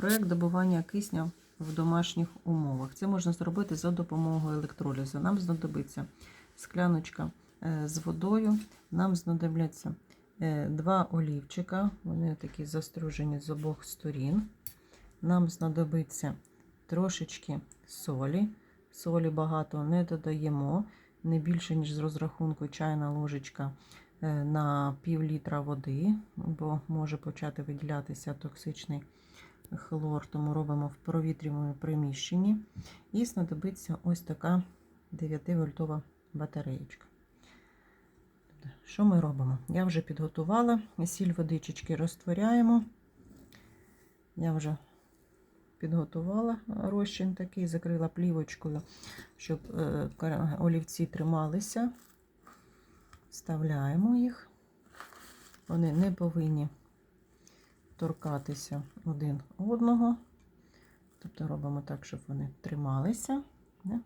Проєкт добування кисня в домашніх умовах. Це можна зробити за допомогою електролізу. Нам знадобиться скляночка е, з водою, нам знадобляться е, два олівчика, вони такі застружені з обох сторін. Нам знадобиться трошечки солі. Солі багато не додаємо, не більше, ніж з розрахунку чайна ложечка е, на пів літра води, бо може почати виділятися токсичний хлор, тому робимо в провітрюваному приміщенні. І знадобиться ось така 9-вольтова батареєчка. Що ми робимо? Я вже підготувала, сіль водичечки розтворяємо. Я вже підготувала розчин такий, закрила плівочкою, щоб е, олівці трималися. Вставляємо їх. Вони не повинні торкатися один одного. Тобто робимо так, щоб вони трималися. да.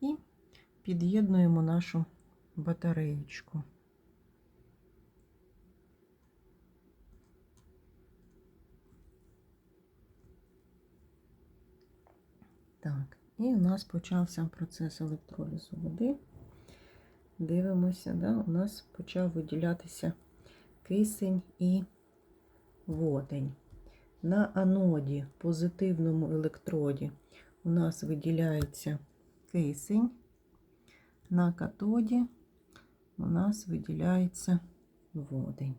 І під'єднуємо нашу батареєчку. Так, і у нас почався процес електролізу води. Дивимося, да, у нас почав виділятися кисень і водень. На аноді, позитивному електроді, у нас виділяється кисень. На катоді у нас виділяється водень.